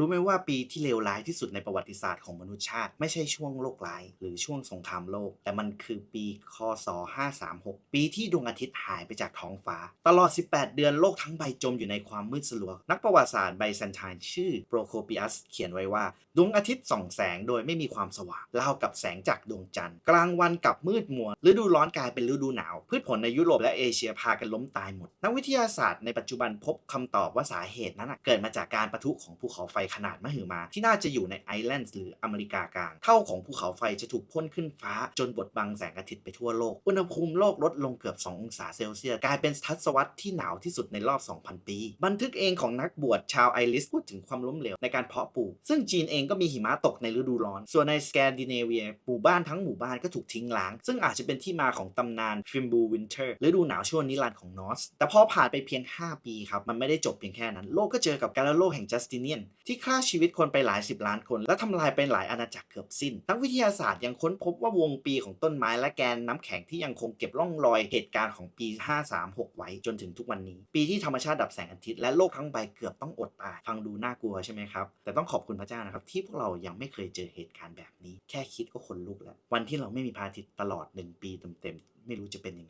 รู้ไหมว่าปีที่เลวร้ายที่สุดในประวัติศาสตร์ของมนุษยชาติ ไม่ใช่ช่วงโลกร้าย หรือช่วงสงครามโลก แต่มันคือปีคศ 536 ปีที่ดวงอาทิตย์หายไปจากท้องฟ้า ตลอด 18 เดือนโลกทั้งใบจมอยู่ในความมืดสลัว นักประวัติศาสตร์ไบแซนไทน์ชื่อโปรโคปิอัสเขียนไว้ว่า ดวงอาทิตย์ส่องแสงโดยไม่มีความสว่างราวกับแสงจากดวงจันทร์ กลางวันกับมืดมัวฤดูร้อนกลายเป็นฤดูหนาว พืชผลในยุโรปและเอเชียพากันล้มตายหมด นักวิทยาศาสตร์ในปัจจุบันพบคำตอบว่าสาเหตุนั้นเกิดมาจากการปะทุของภูเขาไฟขนาดมหึมา ที่น่าจะอยู่ในไอร์แลนด์หรืออเมริกากลาง เท่าของภูเขาไฟจะถูกพ่นขึ้นฟ้า จนบดบังแสงอาทิตย์ไปทั่วโลก อุณหภูมิโลกลดลงเกือบ 2 องศาเซลเซียส กลายเป็นทศวรรษที่หนาวที่สุดในรอบ 2,000 ปี บันทึกเองของนักบวชชาวไอริสพูดถึงความล้มเหลวในการเพาะปลูก ซึ่งจีนเองก็มีหิมะตกในฤดูร้อน ส่วนในสแกนดิเนเวียหมู่บ้านทั้งหมู่บ้านก็ถูกทิ้งล้าง ซึ่งอาจจะเป็นที่มาของตำนานฟิมบูวินเทอร์ฤดูหนาวช่วงนิรันดร์ของนอสแต่พอผ่านไปเพียง 5 ปีครับมันไม่ได้จบเพียงแค่นั้น โลกก็เจอกับการระโรคแห่งจัสติเนียนที่ฆ่าชีวิตคนไปหลายสิบล้านคน และทำลายไปหลายอาณาจักรเกือบสิ้น นักวิทยาศาสตร์ยังค้นพบว่าวงปีของต้นไม้และแกนน้ำแข็งที่ยังคงเก็บร่องรอยเหตุการณ์ของปี 536 ไว้จนถึงทุกวันนี้ ปีที่ธรรมชาติดับแสงอาทิตย์และโลกทั้งใบเกือบต้องอดตาย ฟังดูน่ากลัวใช่ไหมครับ แต่ต้องขอบคุณพระเจ้านะครับที่พวกเรายังไม่เคยเจอเหตุการณ์แบบนี้ แค่คิดก็ขนลุกแล้ว วันที่เราไม่มีพระอาทิตย์ตลอด 1 ปีเต็มๆไม่รู้จะเป็นยังไง